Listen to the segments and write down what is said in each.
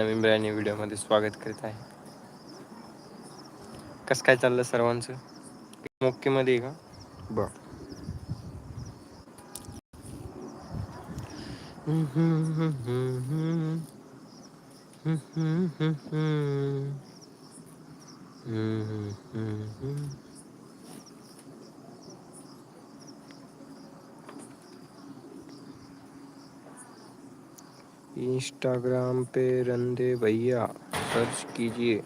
नवीन brand व्हिडिओमध्ये स्वागत करीत आहे कसं काय चाललं सर्वांचं मोक्के मध्ये आहे का बर हम्म इंस्टाग्राम पे रंदे भैया सर्च कीजिए।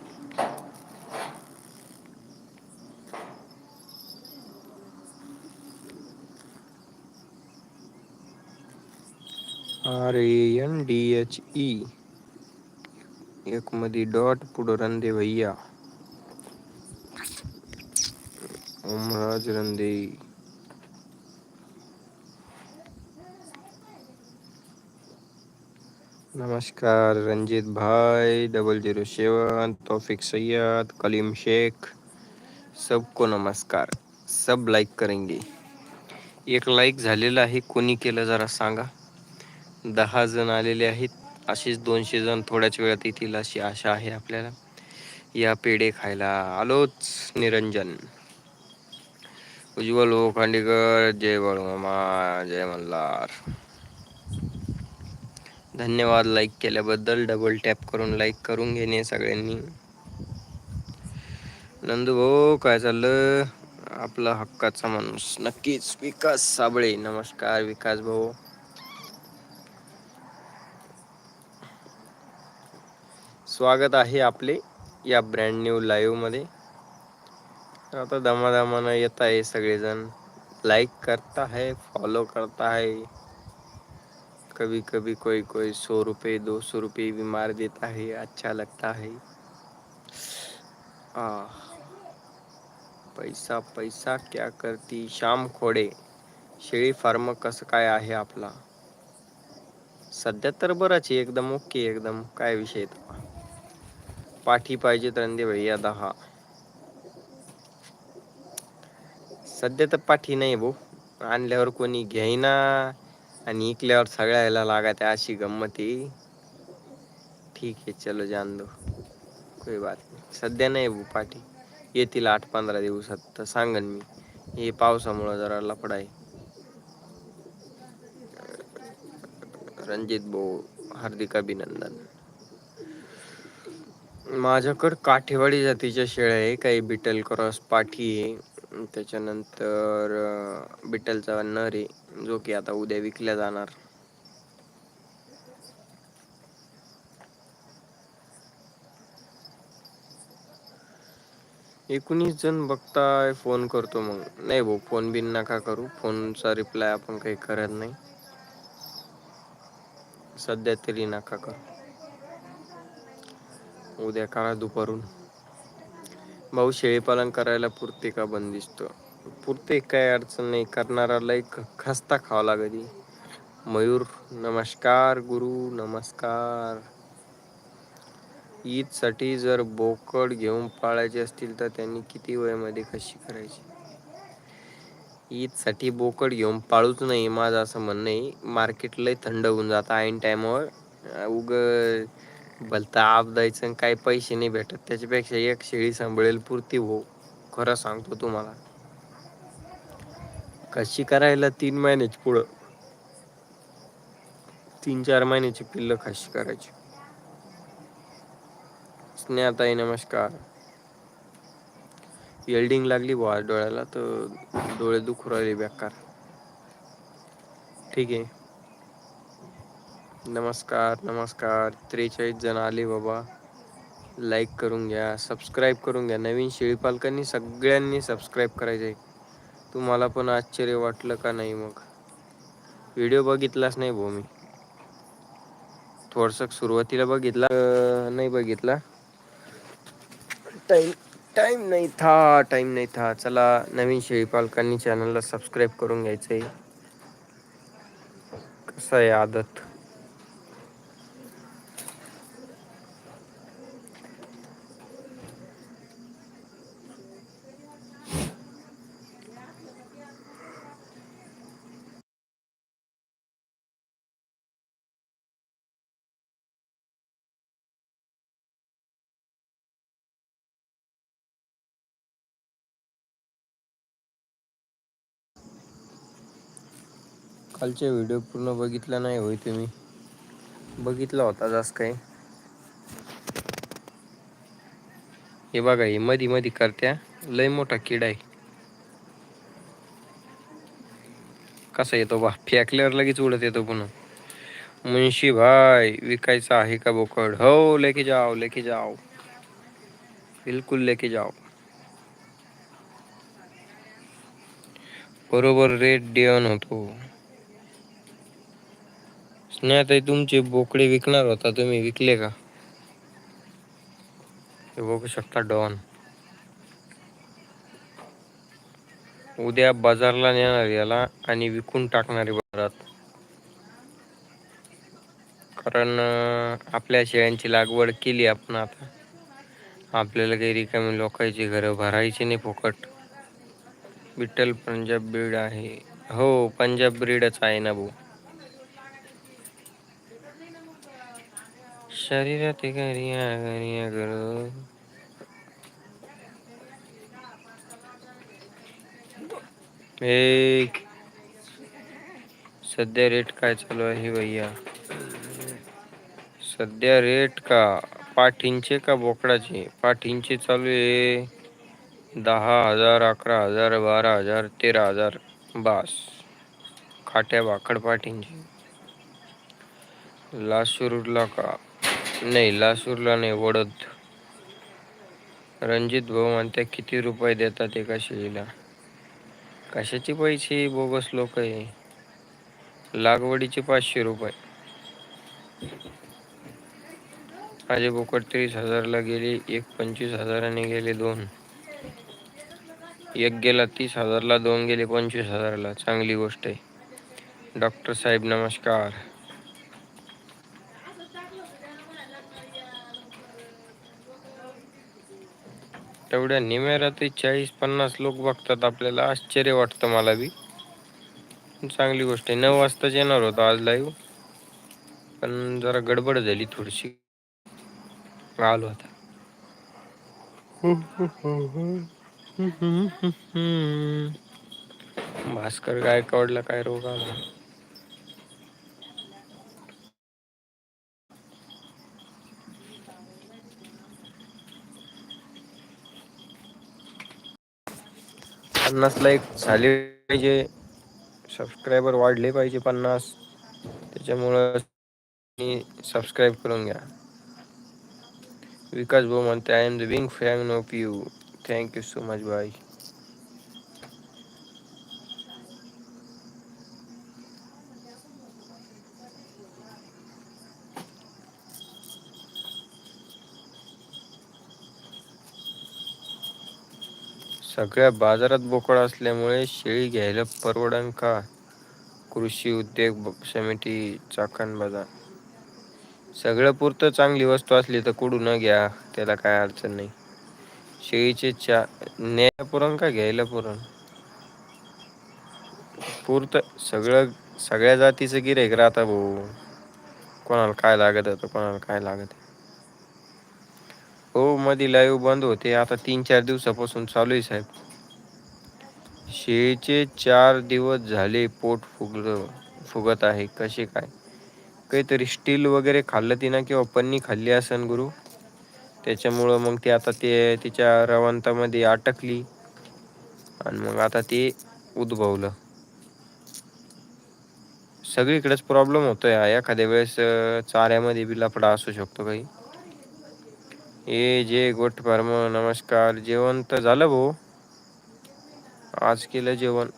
R A N D H E एक मधी डॉट पुढं रंदे भैया। ओमराज रंदे। नमस्कार रंजित भाई double zero seven Taufiq Sayyed Kalim Shaikh सबको नमस्कार. सब लाईक करेंगे. एक लाईक झालेलं आहे कोणी केलं जरा सांगा. दहा जण आलेले आहेत असेच दोनशे जण थोड्याच वेळात येतील अशी आशा आहे आपल्याला. या पेढे खायला आलोच निरंजन. उज्ज्वल हो खांडेकर जय बाळूमामा जय मल्हार. धन्यवाद लाईक केल्याबद्दल. डबल टॅप करून लाईक करून घेणे सगळ्यांनी. नंदू भाऊ काय चाललं? आपला हक्काचा माणूस. नक्कीच विकास साबळे. नमस्कार विकास भाऊ. स्वागत आहे आपले या ब्रँड न्यू लाईव्हमध्ये. आता दमादमानं येत आहे सगळेजण. लाइक करता है फॉलो करता है कभी कभी कोई कोई सौ रुपये दो सौ रुपये भी मार देता है अच्छा लगता है। आ पैसा पैसा क्या करती? श्याम खोडे शेळी फार्म कसं काय आहे आपला? सध्या तर बरंच आहे एकदम ओके एकदम काय विषय पाठी पाहिजे रंदे भैया दहा. सध्या तर पाठी नाही भाऊ आणल्यावर कोणी घेईना. आणि इकल्यावर सगळ्याला लागत आहे अशी गंमती ठीक आहे चलो जान दो कोई बात नाही. सध्या नाही भूपाटी पाठी. येतील आठ पंधरा दिवसात तर सांगन मी. हे पावसामुळं जरा लफडा आहे. रणजित भाऊ हार्दिक अभिनंदन. माझ्याकडं काठेवाडी जातीच्या शेळ्या आहे. काही बिटल क्रॉस पाठी आहे. त्याच्यानंतर बिटलचा नर आहे. जो की आता उद्या विकल्या जाणार. एकोणीस जण बघताय फोन करतो मग. नाही भाऊ फोन बिन नका करू. फोनचा रिप्लाय आपण काही करत नाही. सध्या तरी नका करू. उद्या करा दुपारून. भाऊ शेळीपालन करायला पुरते का बंदिस्त? पुरते काय अडचण नाही. करणाराला एक खस्ता खावा लागती मयूर नमस्कार गुरु नमस्कार. ईदसाठी जर बोकड घेऊन पाळायचे असतील तर त्यांनी किती वयामध्ये कशी करायची? ईदसाठी बोकड घेऊन पाळूच नाही माझं असं म्हणणं आहे. मार्केट लय थंड होऊन जातं ऐन टायमावर. उग भलता आप द्यायचं काही पैसे नाही भेटत. त्याच्यापेक्षा एक शेळी सांभाळेल पुरती हो. खरं सांगतो तुम्हाला. कशी करायला तीन महिन्याची पुढं? तीन चार महिन्याची पिल्ल खाशी करायची. स्नेहाताई नमस्कार. येल्डिंग लागली बुवा डोळ्याला तर डोळे दुखू राहिले बेकार. ठीक आहे. नमस्कार नमस्कार. त्रेचाळीस जण आले बाबा. लाईक करून घ्या सबस्क्राईब करून घ्या. नवीन शेळी पालकांनी सगळ्यांनी सबस्क्राईब करायचं आहे तुम्हाला पण आश्चर्य वाटलं का नाही मग? व्हिडिओ बघितलाच नाही भाऊ मी. थोडस सुरुवातीला बघितला नाही बघितला. टाईम टाईम नाही था टाईम नाही था. चला नवीन शेळी पालकांनी चॅनलला सबस्क्राईब करून घ्यायचं आहे कसं आहे आदत? कालचे व्हिडिओ पूर्ण बघितला नाही होय तुम्ही. बघितला होता जास काही. हे बघा हे मधी मधी करत्या. लय मोठा किडा आहे. कसा येतो बा? फेकल्यावर लगेच उडत येतो पुन्हा. मुंशी भाय विकायचा आहे का बोकड? हो लेके जाओ लेके जाओ. बिलकुल लेके जाओ. बरोबर रेट देन होतो. स्नेहा तुमचे बोकडे विकणार होता. तुम्ही विकले का? हे बघू शकता डॉन. उद्या बाजारला नेणार याला आणि विकून टाकणारे बाजारात. कारण आपल्या शेळ्यांची लागवड केली आपण आता. आपल्याला काही रिकामी लोकांची घरं भरायची नाही फुकट. विठ्ठल पंजाब ब्रीड आहे. हो पंजाब ब्रीडच आहे ना भाऊ. शरीरात गरिया घरिया करू एक सध्या रेट काय चालू आहे भैया सध्या रेट का पाठींचे का बोकडाचे पाठींचे चालू आहे दहा हजार अकरा हजार बारा हजार तेरा हजार बास खाट्या भाकड पाठींचे लासूरला का नाही लासूरला नाही वडद. रणजित भाऊ म्हणते किती रुपये देतात एका शेळीला? कशाचे पैसे बोगस लोक आहे लागवडीचे पाचशे रुपये. माझे बोकड तीस हजारला गेले एक पंचवीस हजाराने गेले दोन. एक गेला तीस हजारला दोन गेले पंचवीस हजारला. चांगली गोष्ट आहे. डॉक्टर साहेब नमस्कार. तेवढ्या निम्या चाळीस पन्नास लोक बघतात आपल्याला. आश्चर्य वाटतं मला बी. चांगली गोष्ट आहे. नऊ वाजताच येणार होतो आज लाईव्ह पण जरा गडबड झाली थोडीशी. आलो आता. भास्कर गायकवाडला काय रोग आला? पन्नास लाईक झाले पाहिजे. सबस्क्रायबर वाढले पाहिजे पन्नास. त्याच्यामुळं सबस्क्राईब करून घ्या. विकास भाऊ म्हणते I am the big fan of you thank you so much bye सगळ्या बाजारात बोकड असल्यामुळे शेळी घ्यायला परवडन का? कृषी उद्योग समिती चाकण बाजार. सगळं पुरतं चांगली वस्तू असली तर कुडू न घ्या त्याला काय अडचण नाही. शेळीचे चा न्याय पुरण का घ्यायला पुरण पुरतं. सगळं सगळ्या जातीचं गिरेक राहता भाऊ. कोणाला काय लागत होतं कोणाला काय लागत हो मधी लाईव्ह बंद होते. आता तीन चार दिवसापासून चालू आहे साहेब. शेळीचे चार दिवस झाले पोट फुगलं फुगत आहे. कसे काय? काहीतरी स्टील वगैरे खाल्लं तिनं किंवा पन्नी खाल्ली असन गुरु. त्याच्यामुळं मग ती आता ते तिच्या रवंतामध्ये अटकली. आणि मग आता ते उद्भवलं. सगळीकडेच प्रॉब्लेम होतोय. एखाद्या वेळेस चाऱ्यामध्ये बी लफडा असू शकतो काही. ए जे गोट फार्म नमस्कार. जेवण तर झालं भाऊ. आज केलं जेवण.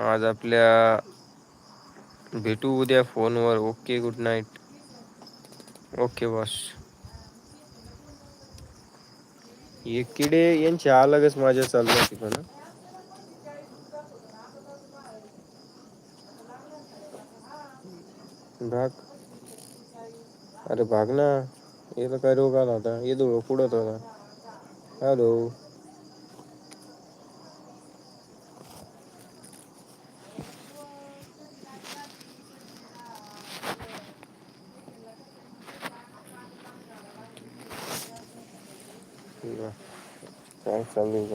आज आपल्या भेटू उद्या फोनवर. Okay good night. Okay boss. हे किडे यांचे अलगच माझ्या चालल्या तिकडं भाग अरे भाग ना. याला काय रोग आला होता. ये दो पुढत होता. हॅलो. काय चालू आहे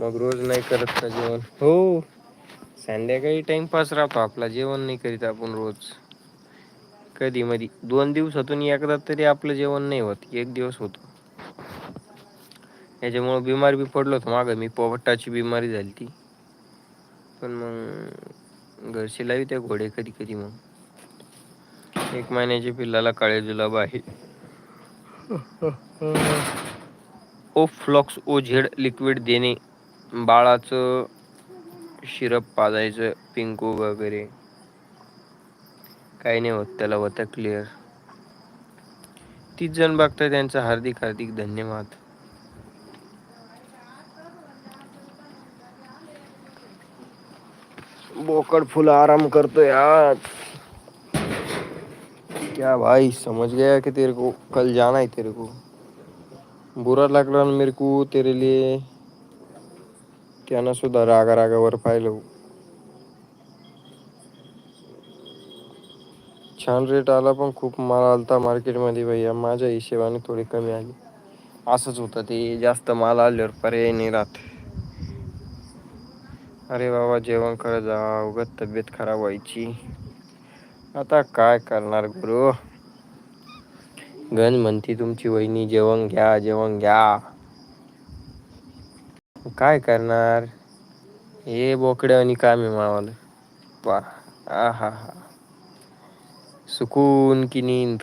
मग रोज नाही करत का जेवण? हो. संध्याकाळी टाइमपास राहतो. आपला जेवण नाही करीत आपण रोज. कधी मधी. दोन दिवसातून एकदा तरी आपलं जेवण नाही होत. एक दिवस होतो. याच्यामुळं बिमार बी पडलो होतो मागं. मी पोटाची बिमारी झाली ती पण मग घरचे लावीत्या घोडे कधी कधी मग. एक महिन्याच्या पिल्लाला काळे जुलाब आहे. ओ फ्लॉक्स ओ झेड लिक्विड देणे. बाळाचं शिरप पाजायचं पिंकू वगैरे. काही नाही होत त्याला होतं क्लिअर तीस जण बघताय त्यांचा हार्दिक हार्दिक धन्यवाद. बोकड फुल आराम करतोय आज. क्या भाई समझ गया कि तेरे को कल जाना है तेरे को? बुरा लागला रहा मेरे को तेरे लिए. त्यानं सुद्धा रागा रागावर पाहिलं. छान रेट आला पण खूप माल आलता मार्केटमध्ये भैया. माझ्या हिशेबाने थोडी कमी आली. असंच होतं ते. जास्त माल आल्यावर पर्याय नाही राहत. अरे बाबा जेवण कर जा उगत तब्येत खराब व्हायची. आता काय करणार गुरु? गंज म्हणती तुमची वहिनी जेवण घ्या जेवण घ्या. काय करणार? हे बोकड्या आणि काम आहे मावाला. पा आ हा. हा सुकून की नींद?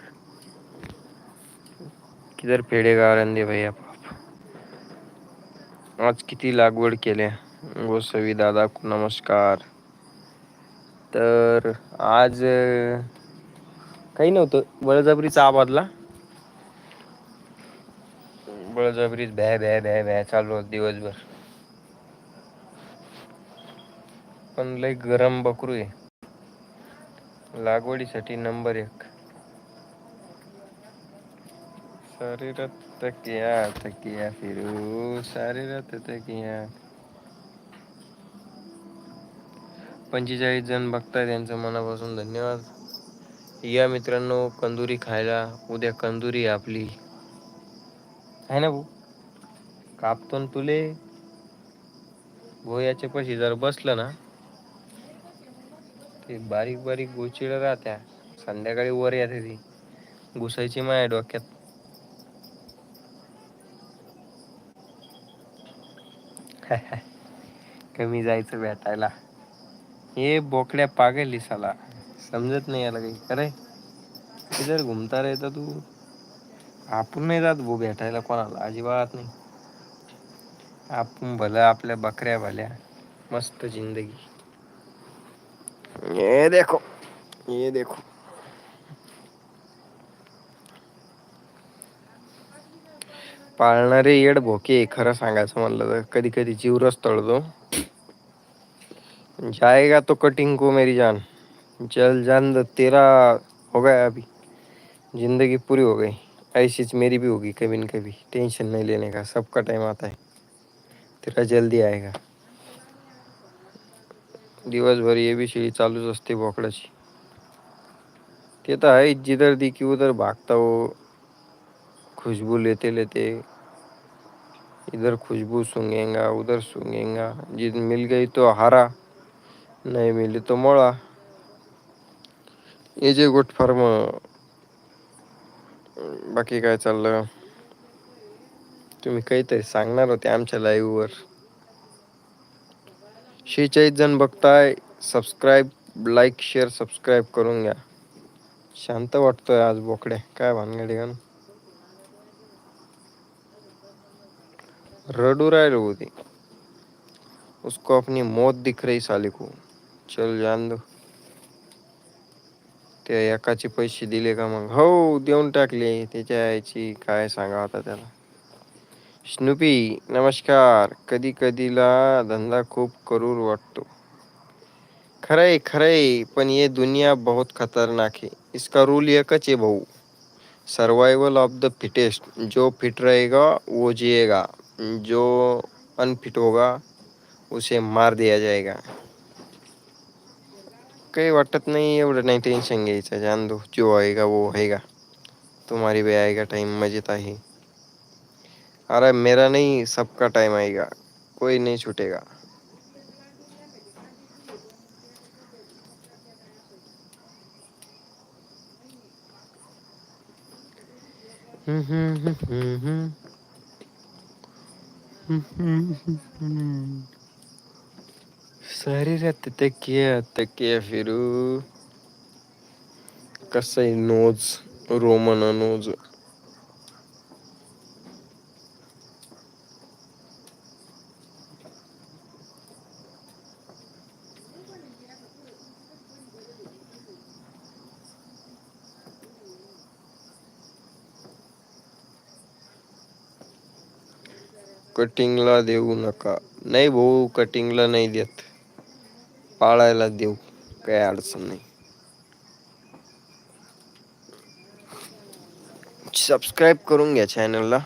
किधर फेडे रंदे भैया आज किती लागवड केल्या? गोसावी दादा नमस्कार. तर आज काही नव्हतं. बळजबरीचा आबादला. बळजबरीच भ्या भ्या भ्या भ्या चालू होत दिवसभर. पण लय गरम बकरू आहे. लागवडीसाठी नंबर एक. शरीरात रात तकिया तकिया फिरू. शरीरात रात तकिया. पंचेचाळीस जण बघताय त्यांचं मनापासून धन्यवाद. या मित्रांनो कंदुरी खायला. उद्या कंदुरी आपली. आहे ना भाऊ? कापतो तुले. भोयाच्या पशी जर बसलं ना ते बारीक बारीक गोचिड राहत्या. संध्याकाळी वर येते ती. घुसायची माया डोक्यात. कमी जायचं भेटायला. हे बोकड्या पागल दिसाला समजत नाही याला काही. खरंय इधर घुमता रहता तू. आपण नाही जात भो भेटायला कोणाला. अजिबात नाही. आपण भलं आपल्या बकऱ्या भल्या. मस्त जिंदगी. ये देखो ये देखो पाळणारे येड भोके खरं सांगायचं म्हणलं तर. कधी कधी जीवरच तळतो. जाएगा तो कटिंग को मेरी जान. जल जान तेरा हो गया अभी. जिंदगी पूरी हो गई. ऐसी मेरी भी होगी कभी न कभी. टेंशन नहीं लेने का. सबका टाइम आता है. तेरा जल्दी आएगा. दिवसभर ये भी चालूच असते बोकडाची. ते तर आहे जिधर दिकी उधर भागता हो खुशबू लेते लेते. इधर खुशबू सुंगेगा उधर सुंगेगा. जिद मिल गई तो हारा नाही मिली तो मोळा हे जे गोट फार्म बाकी काय चाललं? तुम्ही काहीतरी सांगणार होते आमच्या लाईव्हवर शेहेचाळीस जण बघताय सबस्क्राईब लाईक शेअर सबस्क्राईब करून घ्या. शांत वाटतोय आज बोकड्या काय भानगडी गण? रडू राहिलो होती. उसको अपनी मौत दिख रही साली को चल जान दो त्या एकाचे पैसे दिले का मग? हो देऊन टाकले. त्याच्या याची काय सांगा आता त्याला? स्नूपी नमस्कार. कधी कधीला धंदा खूप करूर वाटतो. खरंय खरंय पण ये दुनिया बहुत खतरनाक है. इसका रूल एकच आहे भाऊ. सर्वाइवल ऑफ द फिटेस्ट जो फिट रहेगा वो जिएगा. जो अनफिट होगा उसे मार दिया जाएगा. काही वाटत नाही एवढं नाही टेन्शन घ्यायचं. जान दो जो आएगा वो आएगा. तुम्हारी भी आएगा टाइम मजेत आहे. अरे मेरा नहीं, सबका टाइम आएगा। कोई नहीं छूटेगा। हम्म हम्म हम्म सारी रात तकिया फिरू। कसं आहे नोज़, रोमन नोज़। कटिंगला देऊ नका. नाही भाऊ कटिंगला नाही देत. पाळायला देऊ काही अडचण नाही. सबस्क्राईब करून घ्या चॅनलला